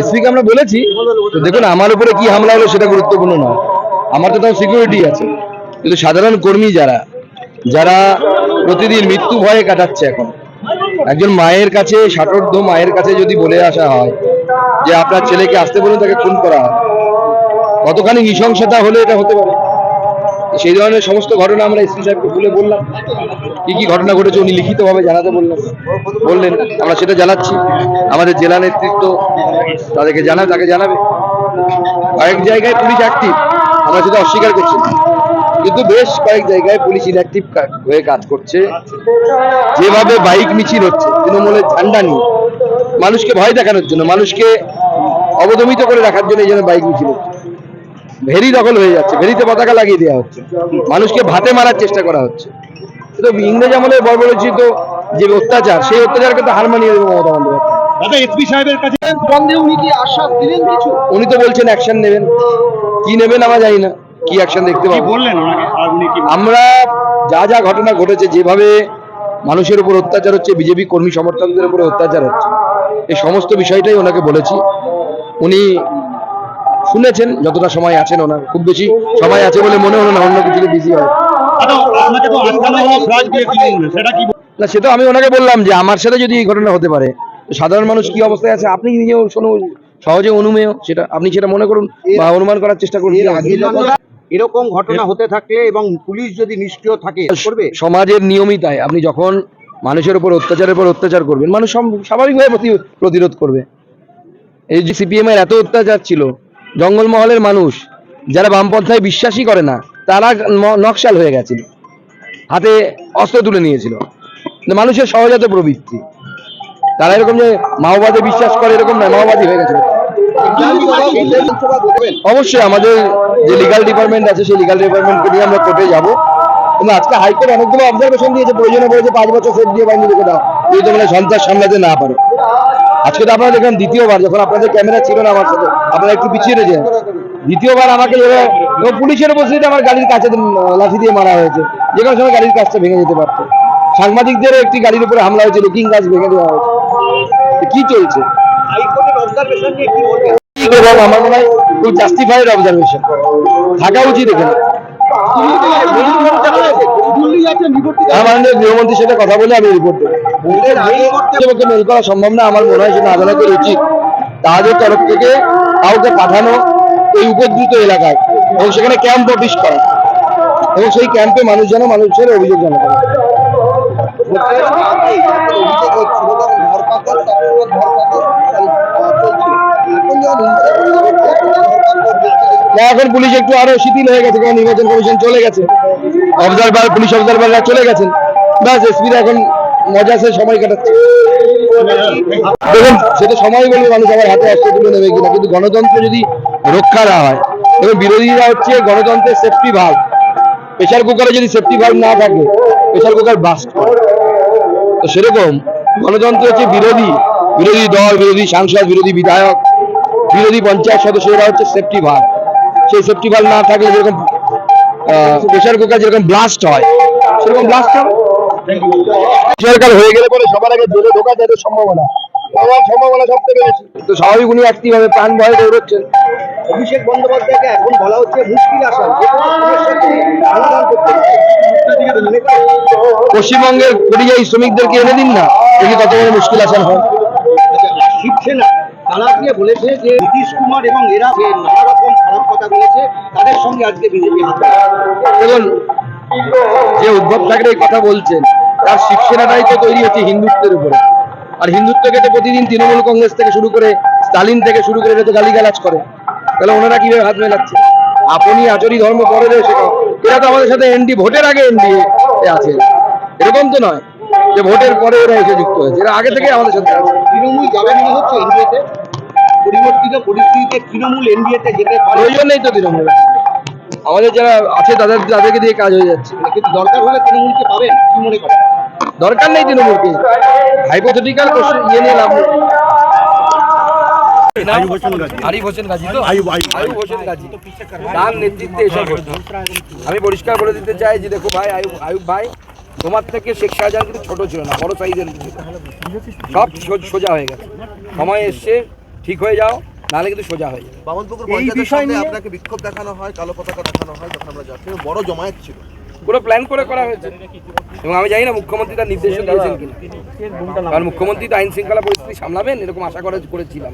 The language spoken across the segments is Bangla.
এসপিকে আমরা বলেছি, তো দেখুন, আমার উপরে কি হামলা হলো সেটা গুরুত্বপূর্ণ নয়। আমার তো তাও সিকিউরিটি আছে। কিন্তু সাধারণ কর্মী যারা যারা প্রতিদিন মৃত্যু ভয়ে কাটাচ্ছে এখন, একজন মায়ের কাছে, ষাটোর্ধ মায়ের কাছে যদি বলে আসা হয় যে আপনার ছেলেকে আসতে বলুন, তাকে খুন করা হয়। কতখানি নৃশংসতা হলে এটা হতে পারে? সেই ধরনের সমস্ত ঘটনা আমরা এসপি সাহেবকে বলে বললাম। কি কি ঘটনা ঘটেছে উনি লিখিতভাবে জানাতে বললেন। বললেন, আমরা সেটা জানাচ্ছি। আমাদের জেলা নেতৃত্ব তাদেরকে জানাবে, তাকে জানাবে। কয়েক জায়গায় পুলিশ অ্যাক্টিভ আমরা সেটা অস্বীকার করছি। কিন্তু বেশ কয়েক জায়গায় পুলিশ ইনঅ্যাক্টিভ হয়ে কাজ করছে। যেভাবে বাইক মিছিল হচ্ছে, তৃণমূলের ঝান্ডা নিয়ে। মানুষকে ভয় দেখানোর জন্য, মানুষকে অবদমিত করে রাখার জন্য এই জন্য বাইক মিছিল হচ্ছে। ভেরি দখল হয়ে যাচ্ছে ভেরিতে পতাকা লাগিয়ে দেওয়া হচ্ছে। মানুষকে ভাতে মারার চেষ্টা করা হচ্ছে। তো ইংরেজ আমলের বর্বরচিত যে অত্যাচার সেই অত্যাচারকে তো হার মানিয়ে দেবে মমতা বন্দ্যোপাধ্যায়। দাদা এসপি সাহেবের কাছে বন্ধে উনি কি আশ্বাস দিলেন কিছু? উনি তো বলছেন অ্যাকশন নেবেন। কি নেবেন আমরা জানি না। কি অ্যাকশন দেখতে কি পাবো? বললেন? আমরা যা যা ঘটনা ঘটেছে যেভাবে মানুষের উপর অত্যাচার হচ্ছে বিজেপি কর্মী সমর্থকদের উপরে অত্যাচার হচ্ছে এই সমস্ত বিষয়টাই ওনাকে বলেছি। উনি শুনেছেন যতটা সময় আছেন ওনার খুব বেশি সময় আছে বলে মনে হলো না অন্য কিছুতে বিজি হয় না সেটা আমি ওনাকে বললাম যে আমার সাথে যদি এই ঘটনা হতে পারে সাধারণ মানুষ কি অবস্থায় আছে? আপনি নিজেও শোনো সহজে অনুমেয় সেটা আপনি সেটা মনে করুন বা অনুমান করার চেষ্টা করুন। এরকম ঘটনা হতে থাকে এবং পুলিশ যদি নিষ্ক্রিয় থাকে করবে? সমাজের নিয়মিতায় আপনি যখন মানুষের উপর অত্যাচারের উপর অত্যাচার করবেন মানুষ স্বাভাবিকভাবে প্রতিরোধ করবে। এই যে সিপিএম এর এত অত্যাচার ছিল জঙ্গলমহলের মানুষ, যারা বামপন্থায় বিশ্বাসই করে না, তারা নকশাল হয়ে গেছিল। হাতে অস্ত্র তুলে নিয়েছিল। মানুষের সহজাত প্রবৃত্তি। তারা এরকম যে মাওবাদে বিশ্বাস করে, এরকম নয়, মাওবাদী হয়ে গেছিল। অবশ্যই আমাদের যে লিগাল ডিপার্টমেন্ট আছে, সেই লিগাল ডিপার্টমেন্টকে নিয়ে আমরা কোর্টে যাব। কিন্তু আজকে হাইকোর্ট অনেকগুলো অবজারভেশন দিয়েছে, প্রয়োজনে বলেছে পাঁচ বছর সেফ দিয়ে বাহিনী রেখে দাও। যদি তোমরা সন্ত্রাস সামলাতে না পারো। আজকে তো আপনারা দেখেন দ্বিতীয়বার যখন আপনাদের ক্যামেরা ছিল না আমার সাথে আপনারা একটু পিছিয়ে রয়েছেন। দ্বিতীয়বার আমাকে পুলিশের উপস্থিতিতে আমার গাড়ির কাছে লাঠি দিয়ে মারা হয়েছে যে কোনো সময় গাড়ির কাজটা ভেঙে যেতে পারতো। সাংবাদিকদেরও একটি গাড়ির উপরে হামলা হয়েছে লুকিং গাছ ভেঙে দেওয়া হয়েছে। কি চলছে? আমার মনে হয় খুব জাস্টিফাইড অবজারভেশন থাকা উচিত এখানে। মাননীয় গৃহমন্ত্রীর সাথে কথা বলে আমি রিপোর্ট দেবো। মেল করা সম্ভব না আমার মনে হয় সেটা আদালতের উচিত। তাদের তরফ থেকে কাউকে পাঠানো এই উপদ্রুত এলাকায় এবং সেখানে ক্যাম্প অফিস করা। এবং সেই ক্যাম্পে মানুষ যেন মানুষের অভিযোগ জানাতে এখন পুলিশ একটু আরও শিথিল হয়ে গেছে কারণ নির্বাচন কমিশন চলে গেছে। অবজারভার পুলিশ অবজারভাররা চলে গেছেন। ব্যাস এসপিরা এখন মজা সে সময় কাটাচ্ছে। দেখুন, সেটা সময় বলবে, মানুষ আবার হাতে অস্ত্র তুলে নেবে কিনা। কিন্তু গণতন্ত্র যদি রক্ষা না হয়, এবং বিরোধীরা হচ্ছে গণতন্ত্রের সেফটি ভাগ প্রেশার কুকারে যদি সেফটি ভাগ না থাকে প্রেশার কুকার বাস্ট করে। তো সেরকম গণতন্ত্র হচ্ছে বিরোধী বিরোধী দল, বিরোধী সাংসদ, বিরোধী বিধায়ক, বিরোধী পঞ্চায়েত সদস্যরা হচ্ছে সেফটি ভাগ সেই সেফটি ভাগ না থাকলে যেরকম প্রেশার কুকার যেরকম ব্লাস্ট হয়। সেরকম ব্লাস্ট হবে সরকার হয়ে গেলে পরে সবার আগে জেলে ঢোকা যাবে সম্ভাবনা। আমার সম্ভাবনা সব থেকে বেশি। তো স্বাভাবিক উনি অ্যাক্টিভ হবে প্রাণ ভয়ে দৌড়চ্ছেন। অভিষেক বন্দ্যোপাধ্যায়কে এখন বলা হচ্ছে মুশকিল আসান। পশ্চিমবঙ্গের পরিযায়ী শ্রমিকদেরকে এনে দিন না? দেখি কত বড় মুশকিল আসান হয়। শিবসেনা তারা গিয়ে বলেছে যে নীতিশ কুমার এবং এরা যে নানা রকম কথা বলেছে তাদের সঙ্গে আজকে বিজেপি দেখুন যে উদ্ধব ঠাকরে এই কথা বলছেন তার শিবসেনাটাই তো তৈরি হচ্ছে হিন্দুত্বের উপরে। আর হিন্দুত্বকে তো প্রতিদিন তৃণমূল কংগ্রেস থেকে শুরু করে স্টালিন থেকে শুরু করে এরা তো গালিগালাজ করে। তাহলে ওনারা কীভাবে হাত মেলাচ্ছে? আপনি আচরি ধর্ম পরে রয়েছে এরা তো আমাদের সাথে এনডি ভোটের আগে এনডিএ আছে। এরকম তো নয় যে ভোটের পরে এরা এসে যুক্ত হয়েছে। এরা আগে থেকে আমাদের সাথে আছে। তৃণমূল যাবে মনে হচ্ছে এনডিএতে পরিবর্তিত পরিস্থিতিতে তৃণমূল এনডিএতে যেতে পারে। প্রয়োজন নেই তো তৃণমূল। আমাদের যারা আছে তাদের তাদেরকে দিয়ে কাজ হয়ে যাচ্ছে। কিন্তু দরকার হলে তৃণমূলকে পাবেন কি মনে করেন? দরকার নেই তৃণমূলকে। হাইপোথেটিক্যাল ইয়ে নিয়ে লাভ নেই। আয়ুব হোসেন গাজী। আরিফ হোসেন গাজী তো? আয়ুব, আয়ুব। আয়ুব হোসেন গাজী। তার নেতৃত্বে এসব আমি পরিষ্কার বলে দিতে চাই যে দেখো ভাই আয়ুব আয়ুব ভাই তোমার থেকে শেখ শাহজাহান কিন্তু ছোট ছিল না বড় সাইজের সব সোজা হয়ে গেছে। সময় এসছে ঠিক হয়ে যাও নাহলে কিন্তু সোজা হয়ে যাবে। বামনপুকুর এই বিষয় নিয়ে- আপনাকে বিক্ষোভ দেখানো হয় কালো পতাকা দেখানো হয় তখন আমরা যাচ্ছি বড় জমায়েত ছিল। পুরো প্ল্যান করে করা হয়েছে। এবং আমি জানি না মুখ্যমন্ত্রী তার নির্দেশ দিয়েছেন কিনা। কারণ মুখ্যমন্ত্রী তো আইন শৃঙ্খলা পরিস্থিতি সামলাবেন এরকম আশা করে করেছিলাম।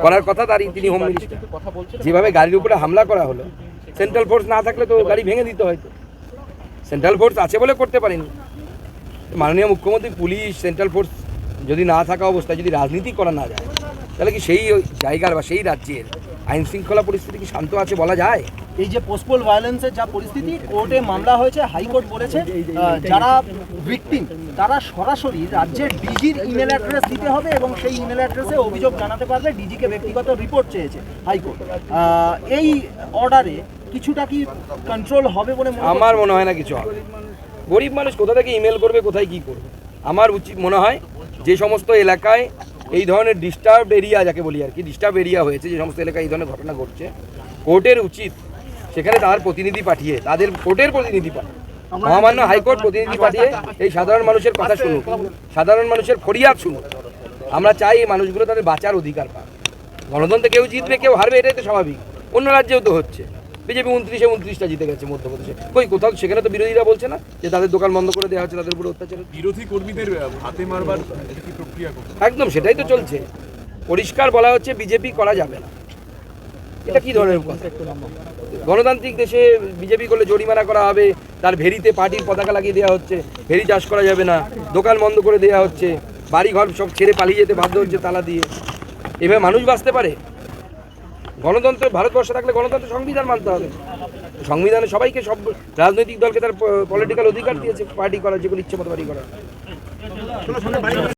করার কথা তারই তিনি হোম মিনিস্টার যেভাবে গাড়ির উপরে হামলা করা হলো সেন্ট্রাল ফোর্স না থাকলে তো গাড়ি ভেঙে দিতে হয়তো। সেন্ট্রাল ফোর্স আছে বলে করতে পারেনি। মাননীয় মুখ্যমন্ত্রী পুলিশ সেন্ট্রাল ফোর্স যদি না থাকা অবস্থায় যদি রাজনীতি করা না যায় তাহলে কি সেই জায়গার বা সেই রাজ্যের আইন শৃঙ্খলা পরিস্থিতি কি শান্ত আছে বলা যায়? এই যে পোস্টপোল ভায়োলেন্সের যা পরিস্থিতি কোর্টে মামলা হয়েছে হাইকোর্ট বলেছে যারা ভিকটিম তারা সরাসরি রাজ্যের ডিজির ইমেল অ্যাড্রেস দিতে হবে এবং সেই ইমেল অ্যাড্রেসে অভিযোগ জানাতে পারবে ডিজিকে ব্যক্তিগত রিপোর্ট চেয়েছে হাইকোর্ট। এই অর্ডারে কিছুটা কি কন্ট্রোল হবে বলে আমার মনে হয় না কিছু হবে। গরিব মানুষ কোথা থেকে ইমেল করবে কোথায় কি করবে? আমার উচিত মনে হয় যে সমস্ত এলাকায় এই ধরনের ডিস্টার্ব এরিয়া যাকে বলি আর কি ডিস্টার্ব এরিয়া হয়েছে, যে সমস্ত এলাকায় এই ধরনের ঘটনা ঘটছে, কোর্টের উচিত সেখানে তার প্রতিনিধি পাঠিয়ে, তাদের কোর্টের প্রতিনিধি পাঠিয়ে, মহামান্য হাইকোর্ট প্রতিনিধি পাঠিয়ে এই সাধারণ মানুষের কথা শুনুক সাধারণ মানুষের ফরিয়াদ শুনুক আমরা চাই এই মানুষগুলো তাদের বাঁচার অধিকার পাক। গণতন্ত্রে কেউ জিতবে, কেউ হারবে, এটাই তো স্বাভাবিক। অন্য রাজ্যেও তো হচ্ছে। বিজেপি উনত্রিশে উনত্রিশটা জিতে গেছে মধ্যপ্রদেশে। কই কোথাও সেখানে তো বিরোধীরা বলছে না যে তাদের দোকান বন্ধ করে দেওয়া হচ্ছে তাদের উপরে অত্যাচার। বিরোধী কর্মীদের হাতে মারবার প্রক্রিয়া একদম সেটাই তো চলছে। পরিষ্কার বলা হচ্ছে বিজেপি করা যাবে না। এটা কি ধরনের গণতান্ত্রিক দেশে বিজেপি করলে জরিমানা করা হবে তার ভেরিতে পার্টির পতাকা লাগিয়ে দেওয়া হচ্ছে ভেরি চাষ করা যাবে না দোকান বন্ধ করে দেওয়া হচ্ছে বাড়ি ঘর সব ছেড়ে পালিয়ে যেতে বাধ্য হচ্ছে তালা দিয়ে। এভাবে মানুষ বাঁচতে পারে? গণতন্ত্র, ভারতবর্ষে থাকলে গণতন্ত্র সংবিধান মানতে হবে। সংবিধানে সবাইকে সব রাজনৈতিক দলকে তার পলিটিক্যাল অধিকার দিয়েছে পার্টি করার, যেগুলো ইচ্ছে মতো পার্টি করার।